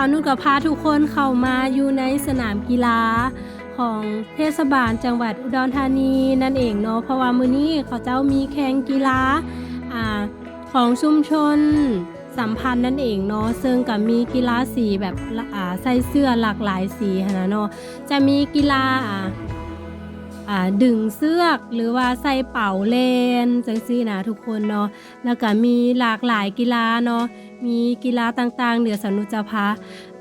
สาวนุ่นกับพาทุกคนเข้ามาอยู่ในสนามกีฬาของเทศบาลจังหวัดอุดรธานีนั่นเองเนาะเพราะว่ามือนี้เขาเจ้ามีแข่งกีฬาอ่าของชุมชนสัมพันธ์นั่นเองเนาะซึ่งกับมีกีฬาสีแบบอ่าใส่เสื้อหลากหลายสีนะเนาะจะมีกีฬาอ่าอ่าดึงเสือกหรือว่าใส่เป่าเลนจังซี่นะทุกคนเนาะแล้วก็มีหลากหลายกีฬาเนาะ มีกีฬาต่างๆเดี๋ยวสนุจะพา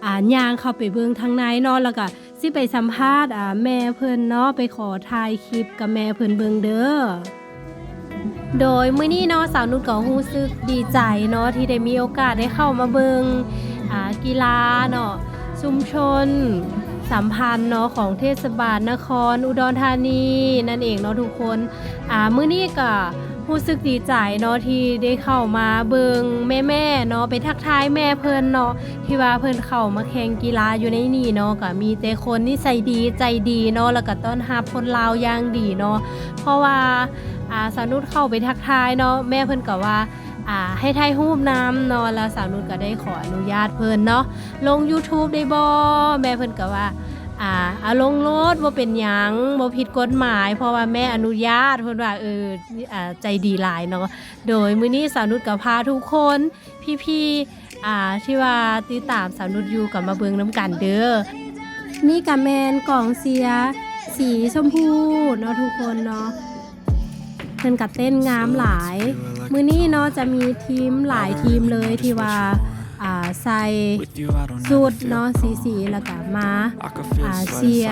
อ่านยางเข้าไปเบิ่งทางในเนาะแล้วก็สิไปสัมภาษณ์อ่าแม่เพิ่นเนาะไปขอถ่ายคลิปกับแม่เพิ่นเบิ่งเด้อโดยมื้อนี้เนาะสาวนุชก็รู้สึกดีใจเนาะที่ได้มีโอกาสได้เข้ามาเบิงอ่ากีฬาเนาะชุมชนสัมพันธ์เนาะของเทศบาลนคร อุดรธานีนั่นเองเนาะทุกคนอ่ามื้อนี้ก็ รู้สึกดีใจเนาะที่ได้เข้ามาเบิงแม่แม่เนาะไปทักทายแม่เพิ่นเนาะที่ว่าเพิ่นเข้ามาแข่งกีฬาอยู่ในนี่เนาะก็มีแต่คนนิสัยดีใจดีเนาะแล้วก็ต้อนรับคนลาวอย่างดีเนาะเพราะว่าอ่าสาวนุชเข้าไปทักทายเนาะแม่เพิ่นก็ว่าอ่าให้ถ่ายรูปน้ำเนาะแล้วสาวนุชก็ได้ขออนุญาตเพิ่นเนาะลง YouTube ได้บ่แม่เพิ่นก็ว่า อ่าเอาลงรถว่าเป็นหยังบ่ผิดกฎหมาย เพราะว่าแม่อนุญาตเพิ่นว่าเอออ่าใจดีหลายเนาะโดยมื้อนี้สาวนุชกับพาทุกคนพี่ๆอ่าที่ว่าติดตามสาวนุชอยู่กับมาเบิ่งน้ำกันเด้อมีกะแมนกล่องเสีย สีชมพูเนาะทุกคนเนาะเพิ่นกับเต้นงามหลาย มื้อนี้เนาะจะมีทีมหลายทีมเลยที่ว่าอ่า ใส่สูตรเนาะสีสีๆแล้วก็มาอาเซีย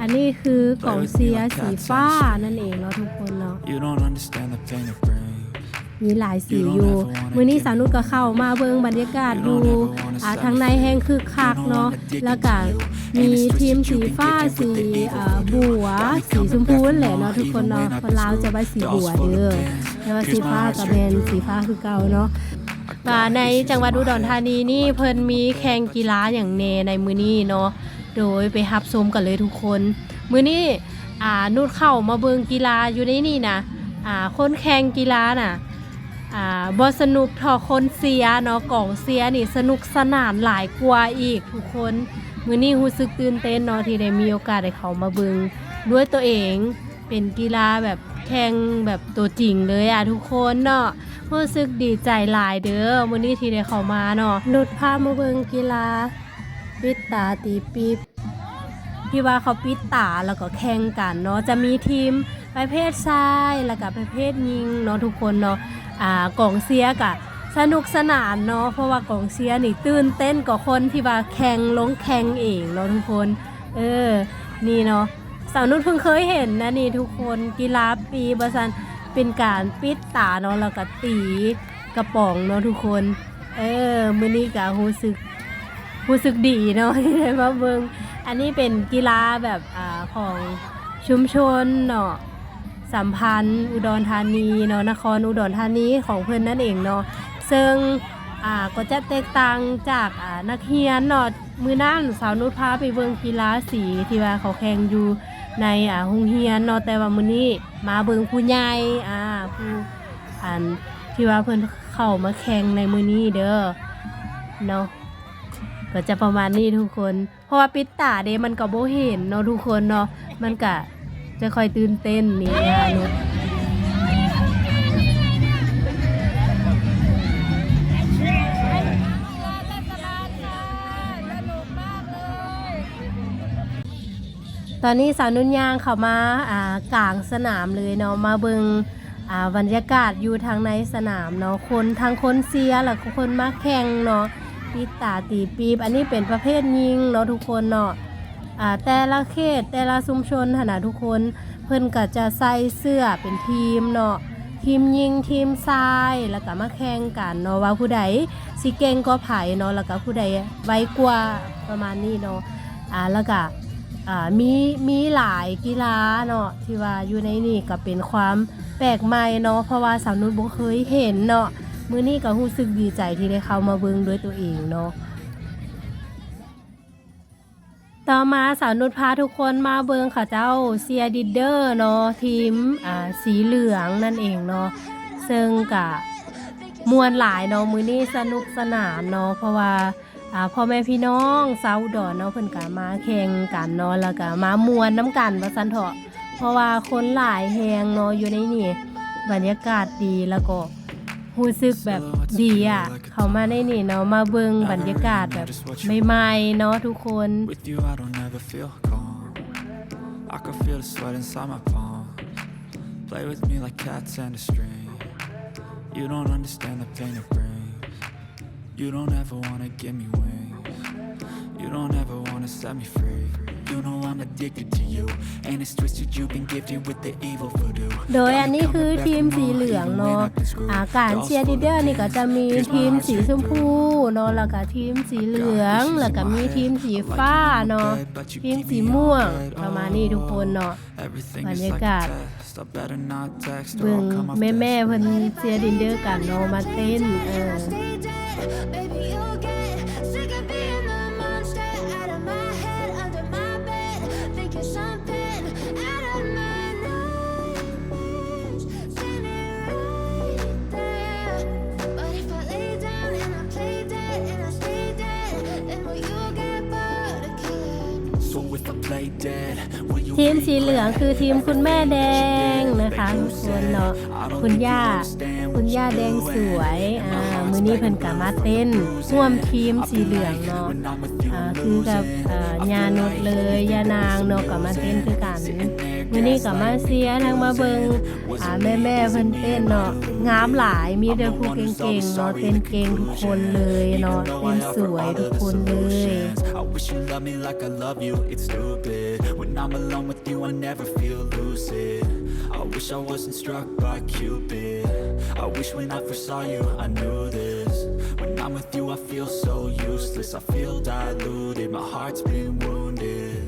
อันนี้คือกล่องเสียสีฟ้านั่นเองเนาะทุกคนเนาะมีหลายสีอยู่ มื้อนี้สาวนุชก็เข้ามาเบิ่งบรรยากาศดูอ่าทางในแห้งคึกคักเนาะ แล้วก็มีทีมสีฟ้าสีอ่าบัว สีชมพูนั่นแหละเนาะทุกคนเนาะคนลาวจะว่าสีบัวเด้อแต่ว่าสีฟ้าก็เป็นสีฟ้าคือเก่าเนาะ ว่าในจังหวัดอุดรธานีนี่เพิ่นมีแข่งกีฬาอย่างแนในมือนี้เนาะโดยไปรับชมกันเลยทุกคน มือนี้อ่านุชเข้ามาเบิงกีฬาอยู่ในนี่นะอ่าคนแข่งกีฬาน่ะอ่าบสนุกทอคนเสียเนาะกล่องเสียนี่สนุกสนานหลายกว่าอีกทุกคนมือนี้รู้สึกตื่นเต้นเนาะที่ได้มีโอกาสได้เข้ามาเบิงด้วยตัวเองเป็นกีฬาแบบแข่งแบบตัวจริงเลยอะทุกคนเนาะ รู้สึกดีใจหลายเด้อมื้อนี้ที่ได้เข้ามาเนาะนุดพามาเบิงกีฬาปิดตาตีปีบที่ว่าเขาปิดตาแล้วก็แข่งกันเนาะจะมีทีมประเภทชายแล้วก็ประเภทยิงเนาะทุกคนเนาะอ่ากองเสียกะสนุกสนานเนาะเพราะว่ากองเสียนี่ตื่นเต้นกว่าคนที่ว่าแข่งลงแข่งเองเนาะทุกคน เออ นี่เนาะสาวนุ่นเพิ่งเคยเห็นนะนี่ทุกคนกีฬาปีบสัน เป็นการปิดตาเนาะแล้วก็ตีกระป๋องเนาะทุกคน เออมื้อนี้ก็รู้สึกรู้สึกดีเนาะที่ได้มาเบิงอันนี้เป็นกีฬาแบบอ่าของชุมชนเนาะสัมพันธ์ อุดรธานีเนาะนครอุดรธานีของเพื่อนนั่นเองเนาะซึ่งอ่าก็จะแตกต่างจากอ่านักเรียนเนาะมือนั่นสาวนุชพาไปเบิงกีฬาสีที่ว่าเขาแข่งอยู่ ในอ่าโรงเรียนเนาะแต่ว่ามื้อนี้มาเบิงผู้ใหญ่อ่าผู้อันที่ว่าเพิ่นเข้ามาแข่งในมื้อนี้เด้อเนาะก็จะประมาณนี้ทุกคน เพราะว่าปิดตาเดมันก็บ่เห็นเนาะทุกคนเนาะมันก็จะค่อยตื่นเต้นนี่นะ ตอนนี้สาวนุ่นยางเข้ามาอ่ากลางสนามเลยเนาะมาเบิงอ่าบรรยากาศอยู่ทางในสนามเนาะคนทางคนเสียแล้วก็คนมาแข่งเนาะปีตาตีปีบอันนี้เป็นประเภทยิงเนาะทุกคนเนาะอ่าแต่ละเขตแต่ละชุมชนขนาดทุกคนเพิ่นก็จะใส่เสื้อเป็นทีมเนาะทีมยิงทีมทรายแล้วก็มาแข่งกันเนาะว่าผู้ใดสิเก่งก็ไผเนาะแล้วก็ผู้ใดไวกว่าประมาณนี้เนาะอ่าแล้วก็ อ่ามีมีหลายกีฬาเนาะที่ว่าอยู่ในนี่ก็เป็นความแปลกใหม่เนาะเพราะว่าสาวนุชบ่เคยเห็นเนาะมื้อนี้ก็รู้สึกดีใจที่ได้เข้ามาเบิ่งด้วยตัวเองเนาะต่อมาสาวนุชพาทุกคนมาเบิ่งเขาเจ้าเซียดิดเดอร์เนาะทีมอ่าสีเหลืองนั่นเองเนาะซึ่งกะมวนหลายเนาะมื้อนี้สนุกสนานเนาะเพราะว่า พ่อแม่พี่น้องสาดอนเนาะเพิ่นก็มาแข่งกันเนาะแล้วก็มามวนน้ำกันว่าซั่นเถาะเพราะว่าคนหลายแฮงเนาะอยู่ในนี่บรรยากาศดีแล้วก็รู้สึกแบบดีอะ เข้ามาในนี่เนาะมาเบิ่งบรรยากาศแบบใหม่ๆเนาะทุกคน With you, I don't ever feel the sweat inside my palm. Play with me like cats and a string. You don't understand the pain it brings. You don't ever wanna give me wings. You don't ever wanna set me free. You know I'm addicted to you, and it's twisted. You've been gifted with the evil voodoo. โดยอันนี้คือทีมสีเหลืองเนาะอาการเชียร์ลีดเดอร์นี่ก็จะมีทีมสีชมพูเนาะแล้วก็ทีมสีเหลืองแล้วก็มีทีมสีฟ้าเนาะทีมสีม่วงประมาณนี้ทุกคนเนาะ Everything บร is ร like ยากาศ a test. I better not text or เบิ่ง I'll come off แม่แม่ dead. ๆเพิ่นเชียร์ลีดเดอร์กันเนาะมาเต้นเออ baby. ทีมสีเหลืองคือทีมคุณแม่แดงนะคะทุกคนเนาะคุณย่า คุณย่าแดงสวยอ่ามื้อนี้เพิ่นก็มาเต้นร่วมทีมสีเหลืองเนาะอ่าคือกับอ่ายานุดเลยยานางเนาะก็มาเต้นคือกัน มื้อนี้ก็มาเชียทั้งมาเบิงอ่าแม่แม่เพิ่นเต้นเนาะงามหลายมีแต่ผู้เก่งๆเนาะเต้นเก่งทุกคนเลยเนาะเต้นสวยทุกคนเลย I wish you loved me like I love you, it's stupid. When I'm alone with you, I never feel lucid. I wish I wasn't struck by Cupid. I wish when I first saw you, I knew this. When I'm with you, I feel so useless. I feel diluted, my heart's been wounded.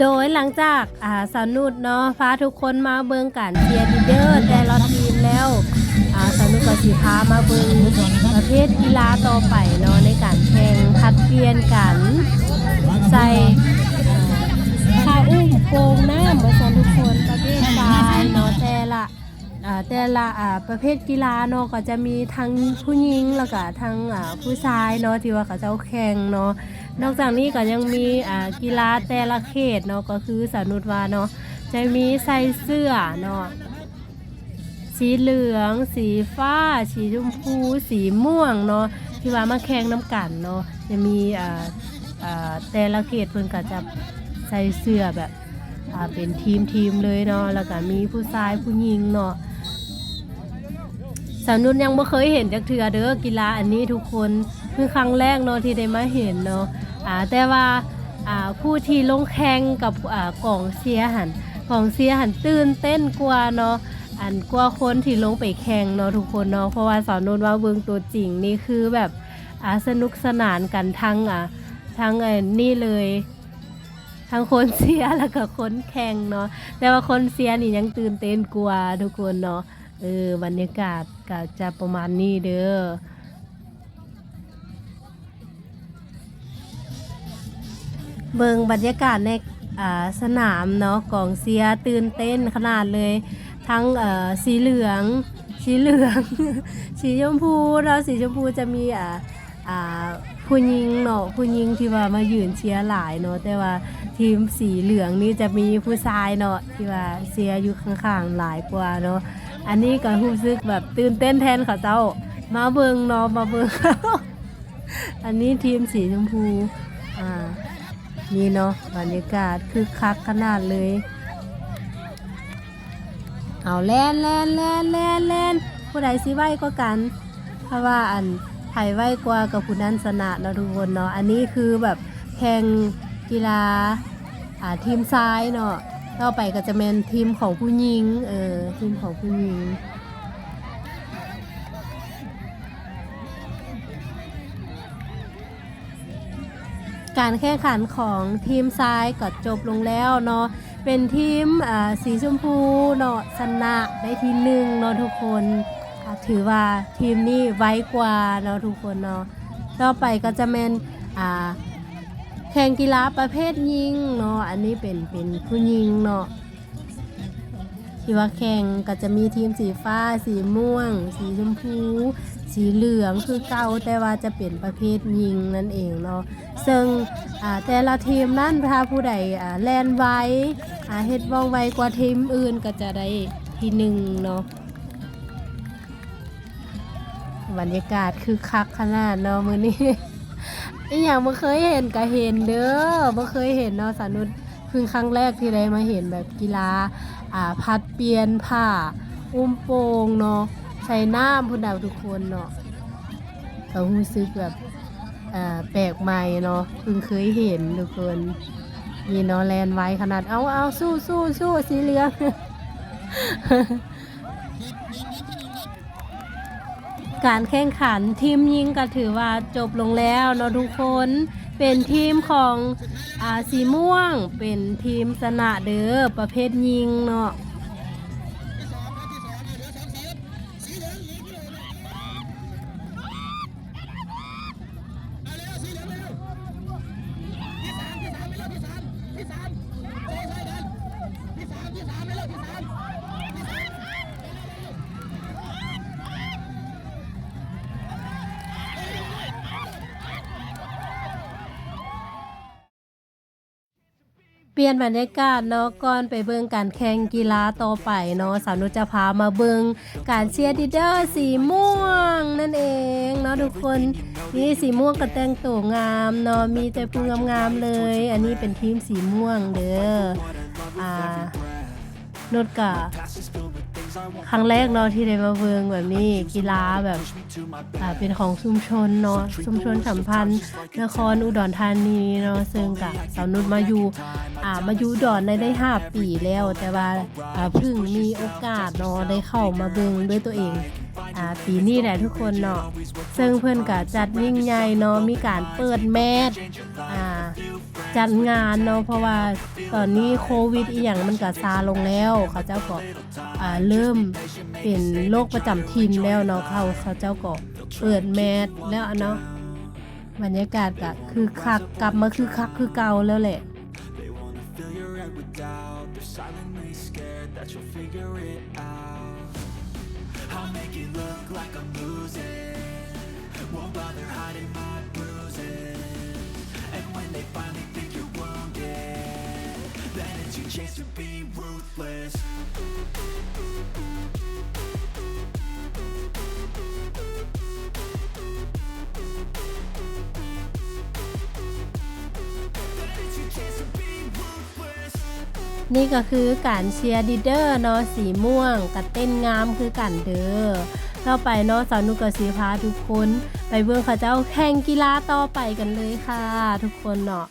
โดยหลังจากอ่าสนุดเนาะพาทุกคนมาเบิงการเชียร์ลีเดอร์แต่ละทีมแล้วอ่าสนุกก็สิพามาเบิงประเภทกีฬาต่อไปเนาะในการแข่งพัดเปลี่ยนกันใส่ผ้าอุ้มโป่งน้ำบริษัททุกคนประเภททรายเนาะแต่ละแต่ละประเภทกีฬาเนาะก็จะมีทั้งผู้หญิงแล้วก็ทั้งผู้ชายเนาะที่ว่าเขาจ้าแข่งเนาะ นอกจากนี้ก็ยังมีอ่ากีฬาแต่ละเขตเนาะก็คือสนุดวาเนาะจะมีใส่เสื้อเนาะสีเหลือง สีฟ้า สีชมพู สีม่วงเนาะที่ว่ามาแข่งน้ำกันเนาะจะมีอ่าอ่าแต่ละเขตเพิ่นก็จะใส่เสื้อแบบอ่าเป็นทีมทีมเลยเนาะแล้วก็มีผู้ชายผู้หญิงเนาะสาวนุนยังไม่เคยเห็นจากเถือเด้อกีฬาอันนี้ทุกคน คือครั้งแรกเนาะที่ได้มาเห็นเนาะอ่าแต่ว่าอ่าผู้ที่ลงแข่งกับอ่ากองเชียร์หันกองเชียร์หันตื่นเต้นกว่าเนาะอันกว่าคนที่ลงไปแข่งเนาะทุกคนเนาะเพราะว่าสาวนุนว่าเบิงตัวจริงนี่คือแบบอ่าสนุกสนานกันทั้งอ่าทั้งไอ้นี่เลยทั้งคนเสียแล้วก็คนแข่งเนาะแต่ว่าคนเสียนี่ยังตื่นเต้นกว่าทุกคนเนาะเออบรรยากาศก็จะประมาณนี้เด้อ เบิงบรรยากาศในสนามเนาะกองเสียตื่นเต้นขนาดเลย ทั้งสีเหลือง สีเหลือง สีชมพูเราสีชมพูจะมีผู้หญิงเนาะผู้หญิงที่ว่ามายืนเชียร์หลายเนาะแต่ว่าทีมสีเหลืองนี่จะมีผู้ชายเนาะที่ว่าเชียร์อยู่ข้างๆหลายกว่าเนาะอันนี้ก็รู้สึกแบบตื่นเต้นแทนเขาเจ้า มาเบิงเนาะมาเบิงอันนี้ทีมสีชมพูอ่า นี่เนาะบรรยากาศคือคักขนาดเลย เอาแล่นแล่นแล่นแล่นแล่นผู้ใดสิไว้ก็กัน เพราะว่าอันไทยไว้กว่ากับผู้นั้นชนะเนาะทุกคนเนาะอันนี้คือแบบแข่งกีฬาอ่าทีมซ้ายเนาะต่อไปก็จะเป็นทีมของผู้หญิงเออทีมของผู้หญิง การแข่งขันของทีมซ้ายก็จบลงแล้วเนาะเป็นทีมอ่าสีชมพูเนาะชนะได้ที่หนึ่งเนาะทุกคนถือว่าทีมนี้ไว้กว่าเนาะทุกคนเนาะต่อไปก็จะเป็นแข่งกีฬาประเภทยิงเนาะอันนี้เป็นเป็นผู้ยิงเนาะที่ว่าแข่งก็จะมีทีมสีฟ้า สีม่วง สีชมพู สีเหลืองคือเก่าแต่ว่าจะเป็นประเภทยิงนั่นเองเนาะซึ่งแต่ละทีมนั้นถ้าผู้ใดแลนไว้เฮ็ดว่องไวกว่าทีมอื่นก็จะได้ที่หนึ่งเนาะบรรยากาศคือคักขนาดเนาะมือนี้อีหยังบ่เคยเห็นก็เห็นเด้อบ่เคยเห็นเนาะสานุษเพิ่งครั้งแรกที่ได้มาเห็นแบบกีฬาอ่าพัดเปลี่ยนผ้าอุ้มโปงเนาะ ใส่น้ำพุ่นดาวทุกคนเนาะก็รู้สึกแบบแปลกใหม่เนาะเพิ่งเคยเห็นทุกคนนี่เนาะแลนไว้ขนาดเอาเอาสู้สู้สู้สีเหลืองการแข่งขันทีมยิงก็ถือว่าจบลงแล้วเนาะทุกคนเป็นทีมของอาสีม่วง เป็นทีมสนะเด้อประเภทยิงเนาะ ลี่ยนบรรยากาศเนาะก่อนไปเบิ่งการแข่งกีฬาต่อไปเนาะสาวนุชจะพามาเบิ่งการเชียร์ดีเดอร์สีม่วงนั่นเองเนาะทุกคนนี่สีม่วงก็แต่งตัวงามเนาะมีแต่ผู้งามๆเลย อันนี้เป็นทีมสีม่วงเด้ออ่านุชกะ ครั้งแรกเนาะที่ได้มาเวิงแบบนี้กีฬาแบบอ่าเป็นของชุมชนเนาะชุมชนสัมพันธ์นครอุดรธานีเนาะซึ่งกับสาวนุชมาอยู่อ่ามาอยู่ดอนได้ได้ห้าปีแล้ว แต่ว่าอ่าเพิ่งมีโอกาสเนาะได้เข้ามาเบิงด้วยตัวเอง อ่าปีนี้แหละทุกคนเนาะซึ่งเพื่อนก็จัดยิ่งใหญ่เนาะมีการเปิดแมสอ่าจัดงานเนาะเพราะว่าตอนนี้โควิดอีหยังมันก็ซาลงแล้วเขาเจ้าก็อ่าเริ่มเป็นโรคประจำถิ่นแล้วเนาะเขาเขาเจ้าก็เปิดแมสแล้วเนาะบรรยากาศก็คือคักกลับมาคือคักคือเก่าแล้วแหละ ruthless นี่ก็คือการเชียร์ดีเดอร์เนาะสีม่วงกับเต้นงามคือกันเด้อต่อไปเนาะสาวนุกกับสีพาทุกคน ไปเบิ่งเขาเจ้าแข่งกีฬาต่อไปกันเลยค่ะ ทุกคนเนาะ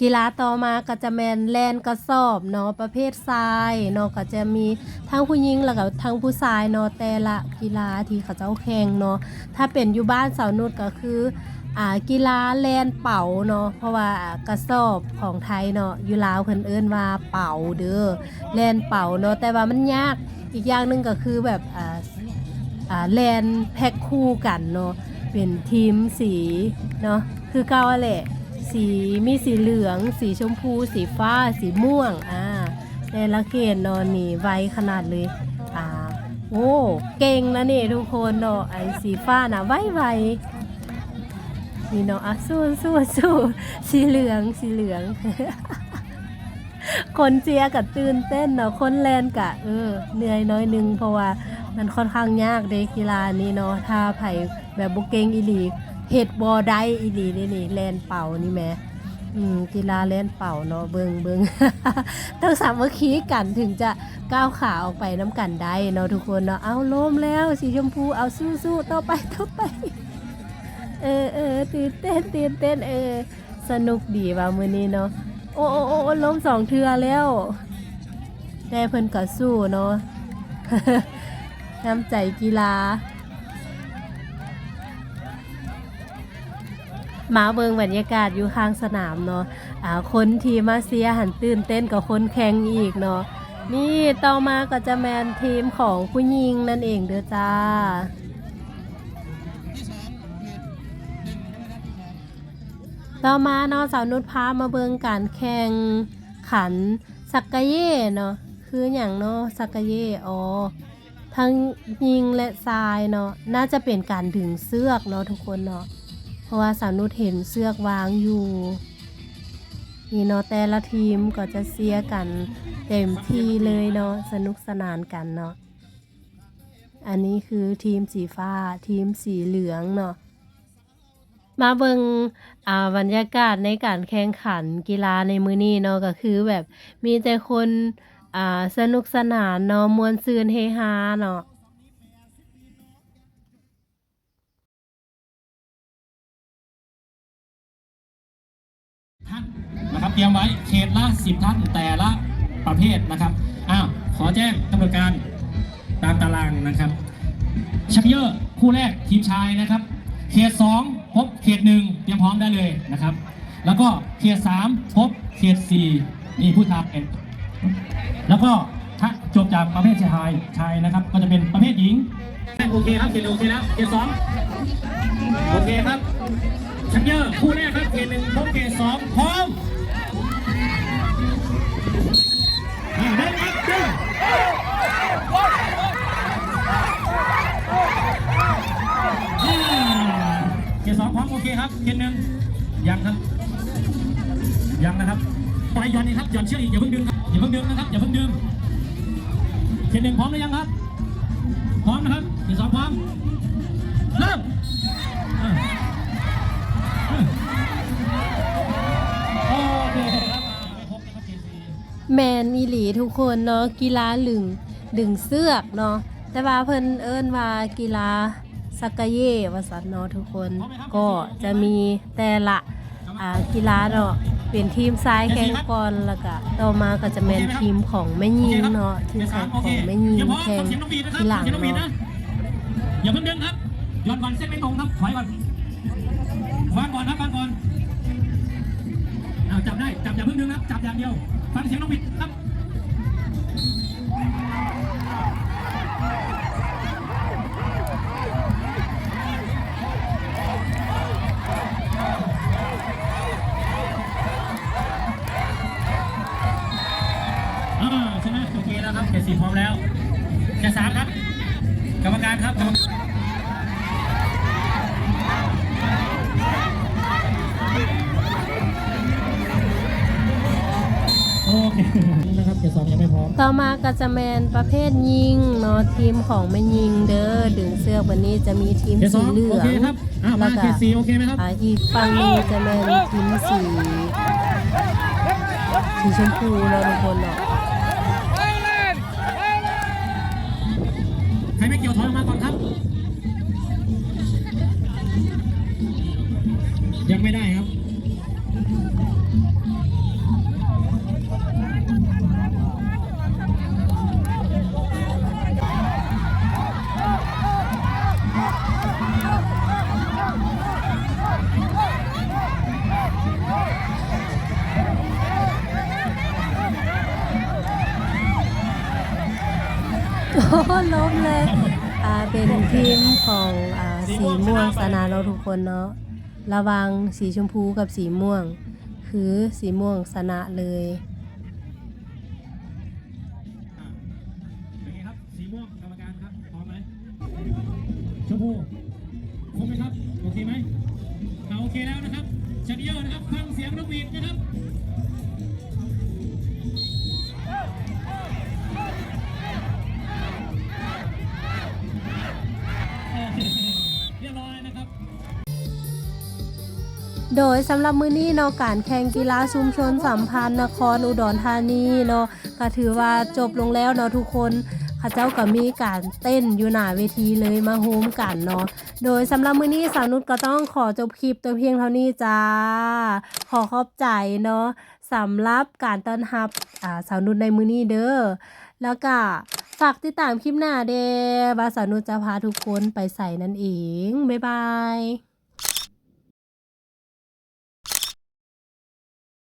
กีฬาต่อมาก็จะแมนแลนกระสอบเนาะประเภททรายเนาะก็จะมีทั้งผู้หญิงแล้วก็ทั้งผู้ชายเนาะแต่ละกีฬาที่เขาเจ้าแข่งเนาะถ้าเป็นอยู่บ้านสาวนุชก็คืออ่ากีฬาแลนเป่าเนาะเพราะว่ากระสอบของไทยเนาะอยู่ลาวเพิ่นเอิ้นว่าเป่าเด้อแลนเป่าเนาะแต่ว่ามันยากอีกอย่างหนึงก็คือแบบอ่าอ่าแลนแพ็คคู่กันเนาะเป็นทีมสีเนาะคือเก่าแหละ สีมีสีเหลือง สีชมพู สีฟ้า สีม่วงอ่าแต่ละเกณฑ์นนี่ไวขนาดเลยอ่าโอ้เก่งนะนี่ทุกคนเนาะไอ้สีฟ้านะไวไวๆนี่เนาะอะสู้สู้สู้สีเหลืองสีเหลือง คนเจียกับตื่นเต้นเนาะคนแลนกะเออเหนื่อยน้อยนึงเพราะว่ามันค่อนข้างยากเด้กีฬานี้เนาะถ้าไผ่แบบบุเกงอีหลี เฮ็ดบอได้อีหลีนี่นี่แลนเป่านี่แม่อืมกีฬาแล่นเป่าเนาะเบิงเบิงต้องสามัคคีกันถึงจะก้าวขาออกไปน้ำกันได้เนาะทุกคนเนาะเอาล้มแล้วสีชมพูเอาสู้สู้ต่อไปต่อไป เออเออตื่นเต้นตื่นเต้นเออ สนุกดีว่ามือนี้เนาะโอ้โอ้โอ้โอ้ล้มสองเทือแล้วแต่เพิ่นก็สู้เนาะน้ำใจกีฬา มาเบิงบรรยากาศอยู่ข้างสนามเนาะอ่าคนทีมาเซียหันตื่นเต้นกับคนแข่งอีกเนาะนี่ต่อมาก็จะแมนทีมของผู้หญิงนั่นเองเด้อจ้าต่อมาเนาะสาวนุชพามาเบิงการแข่งขันสักกะเย่เนาะคืออย่างเนาะสักกะเย่อ๋อทั้งยิงและทรายเนาะน่าจะเป็นการดึงเสือกเนาะทุกคนเนาะ ราะว่าสาวนุชเห็นเสือกวางอยู่นี่เนาะแต่ละทีมก็จะเสียกันเต็มที่เลยเนาะสนุกสนานกันเนาะอันนี้คือทีมสีฟ้า ทีมสีเหลืองเนาะมาเบิงอ่าบรรยากาศในการแข่งขันกีฬาในมือนี้เนาะก็คือแบบมีแต่คนอ่าสนุกสนานเนาะมวนซืนเฮฮาเนาะ เตรียมไว้เขตละ10ท่านแต่ละประเภทนะครับอ้าวขอแจ้งกำหนดการตามตารางนะครับชักเยอร์คู่แรกทีมชายนะครับ เขต2พบเขต1เตรียมพร้อมได้เลยนะครับ แล้วก็เขต3พบเขต4นี่ผู้ทายแล้วก็ถ้าจบจากประเภทชายชายนะครับ ก็จะเป็นประเภทหญิงโอเคครับเขตหนึ่งโอเคแล้วเขตสองโอเคครับชักเยอร์คู่แรกครับเกตหนึ่งพบเกตสองพร้อม หย่อนอีกครับหย่อนเชือกอีกอย่าเพิ่งดึงครับอย่าเพิ่งดึงนะครับอย่าเพิ่งดึงเกตหนึ่งพร้อมหรือยังครับ พร้อมนะครับเกตสองพร้อมเริ่มอ่าโอเคครับไปพบนะครับเจซีแมนอีหลีทุกคนเนาะกีฬาลึงดึงเสือกเนาะแต่ว่าเพิ่นเอิ้นว่ากีฬาสักกะเย่ว่าสันเนาะทุกคนก็จะมีแต่ละอ่ากีฬาเนาะ เป็นทีมซ้ายแข่งก่อนแล้วก็ต่อมาก็จะเป็นทีมของแม่ยิงเนาะทีมซ้ายของแม่ยิงแข่งทีหลังเนาะอย่าเพิ่งดึงครับย้อนก่อนเส้นไม่ตรงครับถอยก่อนวางก่อนครับวางก่อนเอาจับได้จับอย่าเพิ่งดึงนะครับจับอย่างเดียวฟังเสียงน้องบิดครับ ต่อมาก็จะแมนประเภทยิงเนาะทีมของแม่ยิงเด้อดึงเสือกวันนี้จะมีทีมเกรดสสีองเหลืโอองเคครับอ่าแล้มาวก็เกรดสี่โอเคไหมครับอ่าอีกฝั่งหนึงจะเป็นทีมสีสีชมพูเนาะทุกคนเนาะ ล้มเลยอ่าเป็นทีมของอ่าสีม่วงสนาเราทุกคนเนาะระวังสีชมพูกับสีม่วง คือสีม่วงสนะเลย โดยสำหรับมื้อนี้เนาะการแข่งกีฬาชุมชนสัมพันธ์นครอุดรธานีเนาะก็ถือว่าจบลงแล้วเนาะทุกคนข้าเจ้าก็มีการเต้นอยู่หน้าเวทีเลยมาโฮมกันเนาะโดยสำหรับมื้อนี้สาวนุชก็ต้องขอจบคลิปตัวเพียงเท่านี้จ้า ขอขอบใจเนาะสำหรับการต้อนรับอ่าสาวนุชในมื้อนี้เด้อแล้วก็ฝากติดตามคลิปหน้าเด้ว่าสาวนุชจะพาทุกคนไปใส่นั่นเองบ๊ายบาย